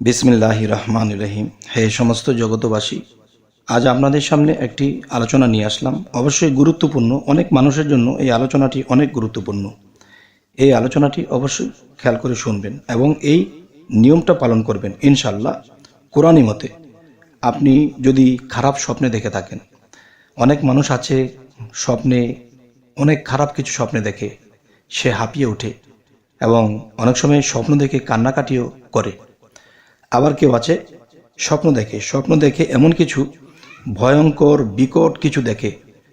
বিসমিল্লাহ রহমান রহিম। হে সমস্ত জগতবাসী আজ আপনাদের সামনে একটি আলোচনা নিয়ে আসলাম। অবশ্যই গুরুত্বপূর্ণ, অনেক মানুষের জন্য এই আলোচনাটি অনেক গুরুত্বপূর্ণ। এই আলোচনাটি অবশ্যই খেয়াল করে শুনবেন এবং এই নিয়মটা পালন করবেন। ইনশাল্লাহ কোরআনই মতে আপনি যদি খারাপ স্বপ্নে দেখে থাকেন, অনেক মানুষ আছে স্বপ্নে, অনেক খারাপ কিছু স্বপ্নে দেখে সে হাঁপিয়ে ওঠে এবং অনেক সময় স্বপ্ন দেখে কান্নাকাটিও করে। আবার কেউ আছে? স্বপ্ন দেখে স্বপ্ন দেখে এমন কিছু, ভয়ঙ্কর, বিকট কিছু দেখে,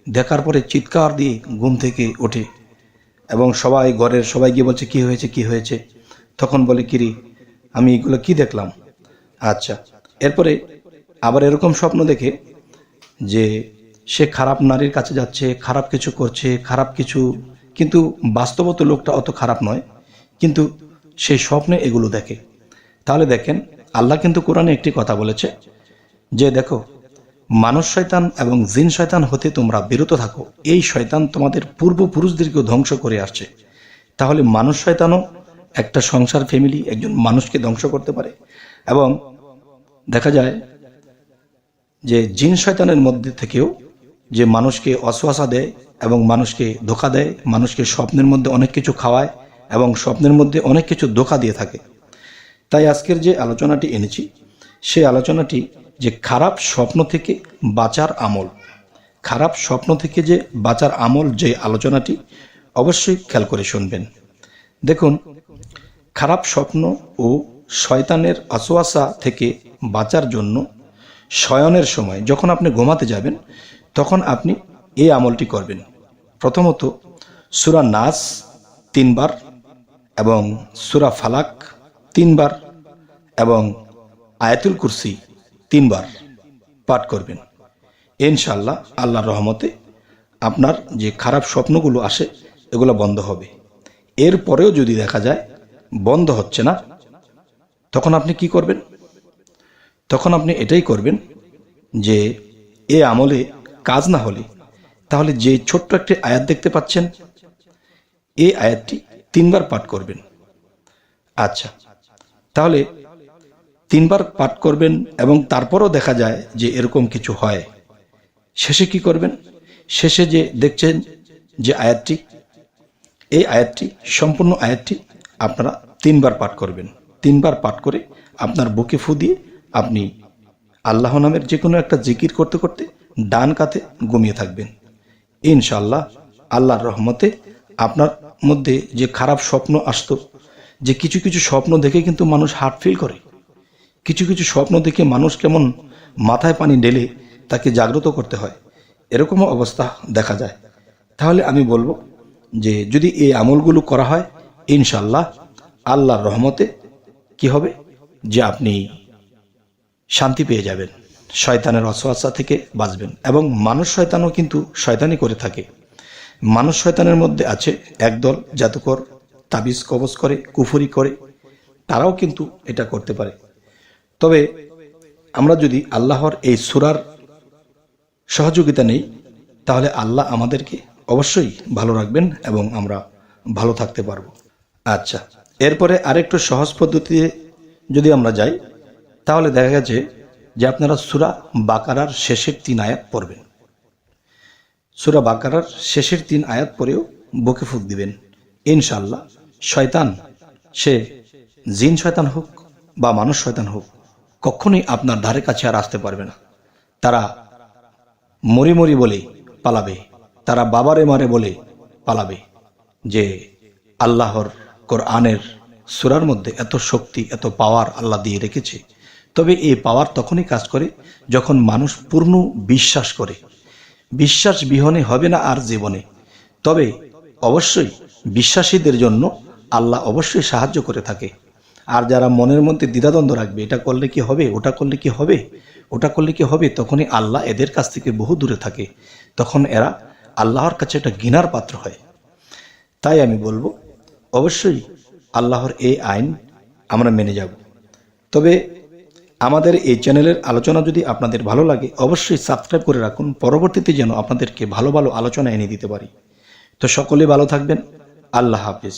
দেখার পরে চিৎকার দিয়ে ঘুম থেকে ওঠে এবং সবাই ঘরের সবাই গিয়ে বলছে, কি হয়েছে কি হয়েছে? তখন বলে কিরি আমি এগুলো কি দেখলাম? আচ্ছা এরপরে আবার এরকম স্বপ্ন দেখে যে সে খারাপ নারীর কাছে যাচ্ছে, খারাপ কিছু করছে, খারাপ কিছু, কিন্তু বাস্তবত লোকটা অত খারাপ নয়, কিন্তু সেই স্বপ্নে এগুলো দেখে। তাহলে দেখেন আল্লাহ কিন্তু কোরআনে একটি কথা বলেছে যে দেখো, মানুষ শয়তান এবং জিন শয়তান হতে তোমরা বিরত থাকো। এই শয়তান তোমাদের পূর্বপুরুষদেরকেও ধ্বংস করে আসছে। তাহলে মানুষ শয়তানও একটা সংসার ফ্যামিলি একজন মানুষকে ধ্বংস করতে পারে। এবং দেখা যায় যে জিন শয়তানের মধ্যে থেকেও যে মানুষকে অশ্বাসা দেয় এবং মানুষকে ধোকা দেয়, মানুষকে স্বপ্নের মধ্যে অনেক কিছু খাওয়ায় এবং স্বপ্নের মধ্যে অনেক কিছু ধোকা দিয়ে থাকে। তাই আজকের যে আলোচনাটি এনেছি, সেই আলোচনাটি যে খারাপ স্বপ্ন থেকে বাঁচার আমল। খারাপ স্বপ্ন থেকে যে বাঁচার আমল যে আলোচনাটি, অবশ্যই খেয়াল করে শুনবেন। দেখুন, খারাপ স্বপ্ন ও শয়তানের অসোয়াশা থেকে বাঁচার জন্য শয়নের সময় যখন আপনি ঘুমাতে যাবেন, তখন আপনি এই আমলটি করবেন। প্রথমত, সুরা নাস তিনবার এবং সুরা ফালাক তিনবার এবং আয়াতুল কুরসি তিনবার পাঠ করবেন। ইনশাল্লাহ আল্লাহর রহমতে আপনার যে খারাপ স্বপ্নগুলো আসে, এগুলো বন্ধ হবে। এরপরেও যদি দেখা যায় বন্ধ হচ্ছে না, তখন আপনি কি করবেন? তখন আপনি এটাই করবেন যে, এ আমলে কাজ না হলে তাহলে যে ছোট্ট একটি আয়াত দেখতে পাচ্ছেন, এই আয়াতটি তিনবার পাঠ করবেন। আচ্ছা তাহলে তিনবার পাঠ করবেন এবং তারপরও দেখা যায় যে এরকম কিছু হয়। শেষে কি করবেন? শেষে যে দেখছেন যে আয়াতটি, এই আয়াতটি, সম্পূর্ণ আয়াতটি আপনারা তিনবার পাঠ করবেন। তিনবার পাঠ করে আপনার বুকে ফু দিয়ে আপনি আল্লাহ নামের যে কোনো একটা জিকির করতে করতে ডান কাতে গমিয়ে থাকবেন। ইনশাল্লাহ আল্লাহর রহমতে আপনার মধ্যে যে খারাপ স্বপ্ন আসতো যে কিছু কিছু স্বপ্ন দেখে কিন্তু মানুষ হার্ট ফিল করে। কিছু কিছু স্বপ্ন দেখে মানুষ কেমন মাথায় পানি ঢেলে তাকে জাগ্রত করতে হয়। এরকমও অবস্থা দেখা যায়। তাহলে আমি বলব যে যদি এই আমলগুলো করা হয় ইনশাল্লাহ আল্লাহর রহমতে কি হবে? যে আপনি শান্তি পেয়ে যাবেন, শয়তানের অসহাসা থেকে বাঁচবেন এবং মানুষ শয়তানও কিন্তু শয়তানি করে থাকে। মানুষ শয়তানের মধ্যে আছে একদল জাতকর তাবিজ কবজ করে, কুফরি করে, তারাও কিন্তু এটা করতে পারে। তবে আমরা যদি আল্লাহর এই সুরার সহযোগিতা নেই, তাহলে আল্লাহ আমাদেরকে অবশ্যই ভালো রাখবেন এবং আমরা ভালো থাকতে পারব। আচ্ছা এরপরে আরেকটু সহজ পদ্ধতিতে যদি আমরা যাই, তাহলে দেখা গেছে যে আপনারা সুরা বাকারার শেষের তিন আয়াত পড়বেন। সুরা বাকারার শেষের তিন আয়াত পরেও বুকে ফুক দিবেন ইনশাল্লাহ শয়তান, সে জিন শয়তান হোক বা মানুষ শয়তান হোক, কখনোই আপনার ধারে কাছে আর আসতে পারবে না। তারা মরি মরি বলে পালাবে, তারা বাবারে মারে বলে পালাবে। যে আল্লাহর কোরআনের সুরার মধ্যে এত শক্তি, এত পাওয়ার আল্লাহ দিয়ে রেখেছে, তবে এই পাওয়ার তখনই কাজ করে যখন মানুষ পূর্ণ বিশ্বাস করে। বিশ্বাস বিহনে হবে না আর জীবনে। তবে অবশ্যই বিশ্বাসীদের জন্য আল্লাহ অবশ্যই সাহায্য করে থাকে। আর যারা মনের মধ্যে দ্বিধাদ্বন্দ্ব রাখবে, এটা করলে কি হবে, ওটা করলে কি হবে, ওটা করলে কি হবে, তখনই আল্লাহ এদের কাছ থেকে বহু দূরে থাকে। তখন এরা আল্লাহর কাছে একটা ঘৃণার পাত্র হয়। তাই আমি বলব, অবশ্যই আল্লাহর এই আইন আমরা মেনে যাব। তবে আমাদের এই চ্যানেলের আলোচনা যদি আপনাদের ভালো লাগে, অবশ্যই সাবস্ক্রাইব করে রাখুন। পরবর্তীতে যেন আপনাদেরকে ভালো ভালো আলোচনা এনে দিতে পারি। তো সকলে ভালো থাকবেন। আল্লাহ হাফিজ।